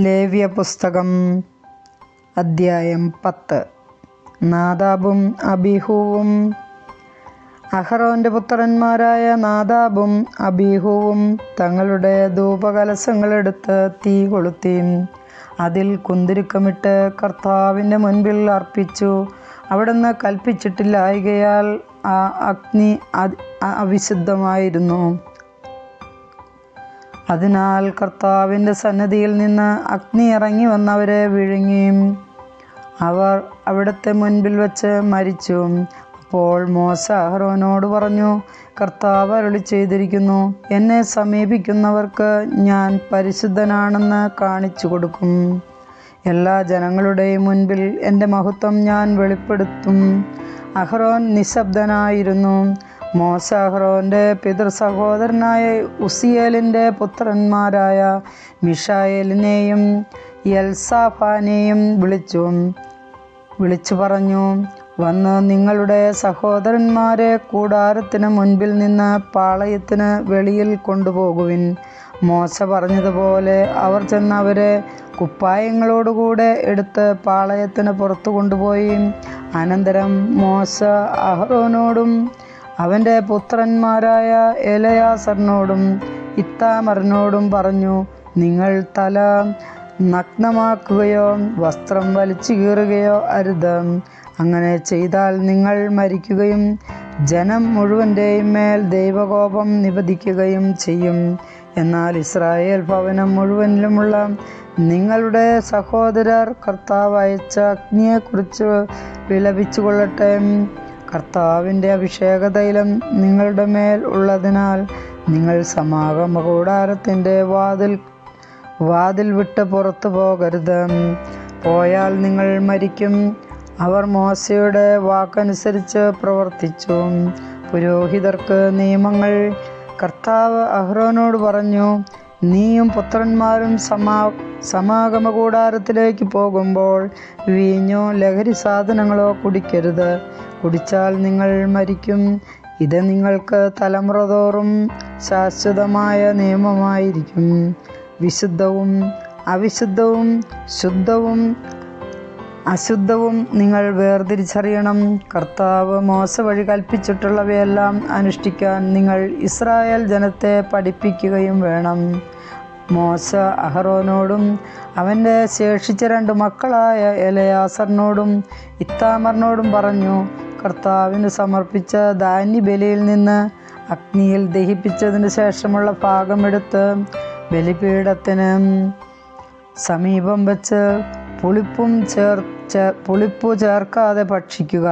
ലേവ്യ പുസ്തകം അദ്ധ്യായം പത്ത്. നാദാബും അബിഹുവും. അഹറോന്റെ പുത്രന്മാരായ നാദാബും അബിഹുവും തങ്ങളുടെ ധൂപകലശങ്ങളെടുത്ത് തീ കൊളുത്തി അതിൽ കുന്തിരുക്കമിട്ട് കർത്താവിന്റെ മുൻപിൽ അർപ്പിച്ചു. അവിടുന്ന് കൽപ്പിച്ചിട്ടില്ലായകയാൽ ആ അഗ്നി അവിശുദ്ധമായിരുന്നു. അതിനാൽ കർത്താവിന്റെ സന്നദ്ധിയിൽ നിന്ന് അഗ്നി ഇറങ്ങി വന്നവരെ വിഴുങ്ങി അവർ അവിടുത്തെ മുൻപിൽ വച്ച് മരിച്ചു. അപ്പോൾ മോശ അഹ്റോനോട് പറഞ്ഞു കർത്താവ് അരുളി ചെയ്തിരിക്കുന്നു എന്നെ സമീപിക്കുന്നവർക്ക് ഞാൻ പരിശുദ്ധനാണെന്ന് കാണിച്ചു കൊടുക്കും. എല്ലാ ജനങ്ങളുടെയും മുൻപിൽ എന്റെ മഹത്വം ഞാൻ വെളിപ്പെടുത്തും. അഹ്റോൻ നിശബ്ദനായിരുന്നു. മോശ പിതൃസഹോദരനായ പിതൃ സഹോദരനായ ഉസിയേലിന്റെ പുത്രന്മാരായ മിഷായേലിനെയും യൽസാഫാനെയും വിളിച്ചു. വിളിച്ചു പറഞ്ഞു വന്ന് നിങ്ങളുടെ സഹോദരന്മാരെ കൂടാരത്തിന് മുൻപിൽ നിന്ന് പാളയത്തിന് വെളിയിൽ കൊണ്ടുപോകുവിൻ. മോശ പറഞ്ഞതുപോലെ അവർ ചെന്ന് അവരെ കുപ്പായങ്ങളോടുകൂടെ എടുത്ത് പാളയത്തിന് പുറത്തു കൊണ്ടുപോയി. അനന്തരം മോശ അഹ്റോനോടും അവന്റെ പുത്രന്മാരായ എലയാസറിനോടും ഇത്താമറിനോടും പറഞ്ഞു നിങ്ങൾ തല നഗ്നമാക്കുകയോ വസ്ത്രം വലിച്ചു കീറുകയോ അരുത്. അങ്ങനെ ചെയ്താൽ നിങ്ങൾ മരിക്കുകയും ജനം മുഴുവന്റെയും മേൽ ദൈവകോപം നിപതിക്കുകയും ചെയ്യും. എന്നാൽ ഇസ്രായേൽ ഭവനം മുഴുവനിലുമുള്ള നിങ്ങളുടെ സഹോദരർ കർത്താവ് അയച്ച അഗ്നിയെക്കുറിച്ച് വിലപിച്ചു കർത്താവിന്റെ അഭിഷേകതൈലം നിങ്ങളുടെ മേൽ ഉള്ളതിനാൽ നിങ്ങൾ സമാഗമ കൂടാരത്തിന്റെ വാതിൽ വാതിൽ വിട്ട് പുറത്തു പോകരുത്. പോയാൽ നിങ്ങൾ മരിക്കും. അവർ മോശയുടെ വാക്കനുസരിച്ച് പ്രവർത്തിച്ചു. പുരോഹിതർക്ക് നിയമങ്ങൾ. കർത്താവ് അഹ്റോനോട് പറഞ്ഞു നീയും പുത്രന്മാരും സമാ സമാഗമ കൂടാരത്തിലേക്ക് പോകുമ്പോൾ വീഞ്ഞോ ലഹരി സാധനങ്ങളോ കുടിക്കരുത്. കുടിച്ചാൽ നിങ്ങൾ മരിക്കും. ഇത് നിങ്ങൾക്ക് തലമുറ തോറും ശാശ്വതമായ നിയമമായിരിക്കും. വിശുദ്ധവും അവിശുദ്ധവും ശുദ്ധവും അശുദ്ധവും നിങ്ങൾ വേർതിരിച്ചറിയണം. കർത്താവ് മോശ വഴി കൽപ്പിച്ചിട്ടുള്ളവയെല്ലാം അനുഷ്ഠിക്കാൻ നിങ്ങൾ ഇസ്രായേൽ ജനത്തെ പഠിപ്പിക്കുകയും വേണം. മോശ അഹറോനോടും അവന്റെ ശേഷിച്ച രണ്ട് മക്കളായ എലയാസറിനോടും ഇത്താമറിനോടും പറഞ്ഞു കർത്താവിന് സമർപ്പിച്ച ധാന്യബലിയിൽ നിന്ന് അഗ്നിയിൽ ദഹിപ്പിച്ചതിന് ശേഷമുള്ള ഭാഗമെടുത്ത് ബലിപീഠത്തിന് സമീപം വെച്ച് പുളിപ്പും ചേർ പുളിപ്പു ചേർക്കാതെ ഭക്ഷിക്കുക.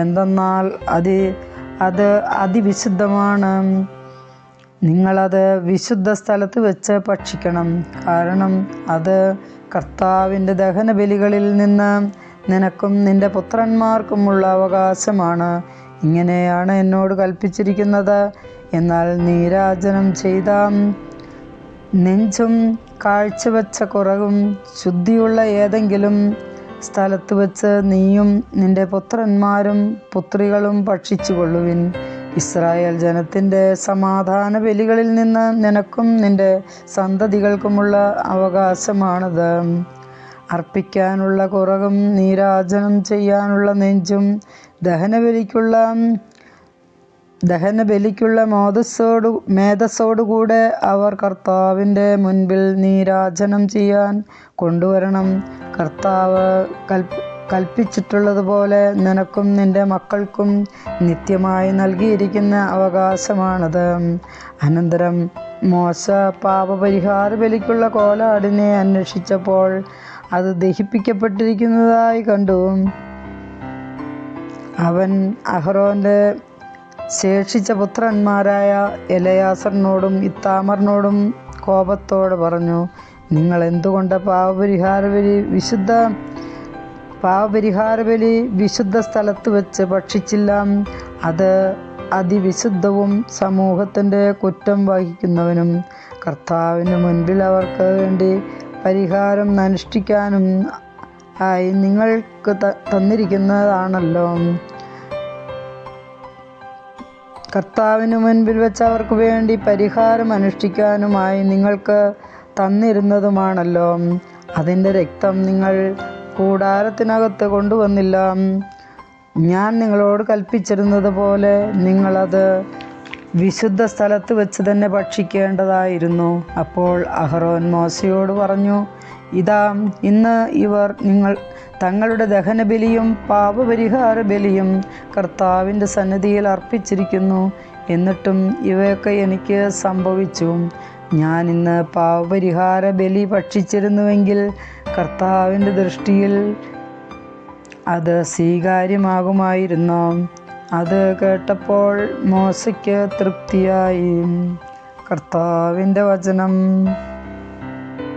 എന്തെന്നാൽ അതി അത് അതിവിശുദ്ധമാണ്. നിങ്ങളത് വിശുദ്ധ സ്ഥലത്ത് വെച്ച് ഭക്ഷിക്കണം. കാരണം അത് കർത്താവിന്റെ ദഹന ബലികളിൽ നിന്ന് നിനക്കും നിന്റെ പുത്രന്മാർക്കുമുള്ള അവകാശമാണ്. ഇങ്ങനെയാണ് എന്നോട് കൽപ്പിച്ചിരിക്കുന്നത്. എന്നാൽ നീരാജനം ചെയ്ത. നെഞ്ചും കാഴ്ചവെച്ച കുറവും ശുദ്ധിയുള്ള ഏതെങ്കിലും സ്ഥലത്ത് വെച്ച് നീയും നിന്റെ പുത്രന്മാരും പുത്രികളും ഭക്ഷിച്ചു കൊള്ളുവിൻ ഇസ്രായേൽ ജനത്തിന്റെ സമാധാന ബലികളിൽ നിന്ന് നിനക്കും നിന്റെ സന്തതികൾക്കുമുള്ള അവകാശമാണത്. അർപ്പിക്കാനുള്ള കുറകും നീരാജനം ചെയ്യാനുള്ള നെഞ്ചും ദഹനബലിക്കുള്ള ദഹനബലിക്കുള്ള മോദസ്സോടു മേധസ്സോടുകൂടെ അവർ കർത്താവിന്റെ മുൻപിൽ നീരാജനം ചെയ്യാൻ കൊണ്ടുവരണം. കർത്താവ് കൽപ്പ കൽപ്പിച്ചിട്ടുള്ളതുപോലെ നിനക്കും നിന്റെ മക്കൾക്കും നിത്യമായി നൽകിയിരിക്കുന്ന അവകാശമാണത്. അനന്തരം മോശ പാപപരിഹാര ബലിക്കുള്ള കോലാടിനെ അന്വേഷിച്ചപ്പോൾ അത് ദഹിപ്പിക്കപ്പെട്ടിരിക്കുന്നതായി കണ്ടു. അവൻ അഹ്റോന്റെ ശേഷിച്ച പുത്രന്മാരായ എലയാസറിനോടും ഇത്താമറിനോടും കോപത്തോടെ പറഞ്ഞു നിങ്ങൾ എന്തുകൊണ്ട് പാവപരിഹാര ബലി വിശുദ്ധ പാവപരിഹാര ബലി വിശുദ്ധ സ്ഥലത്ത് വെച്ച് ഭക്ഷിച്ചില്ല? അത് അതിവിശുദ്ധവും സമൂഹത്തിന്റെ കുറ്റം വഹിക്കുന്നവനും കർത്താവിന് മുൻപിൽ അവർക്ക് വേണ്ടി പരിഹാരം അനുഷ്ഠിക്കാനും ആയി നിങ്ങൾക്ക് തന്നിരിക്കുന്നതാണല്ലോ. കർത്താവിന് മുൻപിൽ വെച്ച് അവർക്ക് വേണ്ടി പരിഹാരം അനുഷ്ഠിക്കാനുമായി നിങ്ങൾക്ക് തന്നിരുന്നതുമാണല്ലോ. അതിന്റെ രക്തം നിങ്ങൾ കൂടാരത്തിനകത്ത് കൊണ്ടുവന്നില്ല. ഞാൻ നിങ്ങളോട് കൽപ്പിച്ചിരുന്നത് പോലെ നിങ്ങളത് വിശുദ്ധ സ്ഥലത്ത് വെച്ച് തന്നെ ഭക്ഷിക്കേണ്ടതായിരുന്നു. അപ്പോൾ അഹ്റോൻ മോശയോട് പറഞ്ഞു ഇതാ ഇന്ന് ഇവർ നിങ്ങൾ തങ്ങളുടെ ദഹനബലിയും പാപപരിഹാര ബലിയും കർത്താവിന്റെ സന്നിധിയിൽ അർപ്പിച്ചിരിക്കുന്നു. എന്നിട്ടും ഇവയൊക്കെ എനിക്ക് സംഭവിച്ചു. ഞാൻ ഇന്ന് പാപപരിഹാര ബലി ഭക്ഷിച്ചിരുന്നുവെങ്കിൽ കർത്താവിന്റെ ദൃഷ്ടിയിൽ അത് സ്വീകാര്യമാകുമായിരുന്നു. അത് കേട്ടപ്പോൾ മോശയ്ക്ക് തൃപ്തിയായി. കർത്താവിന്റെ വചനം.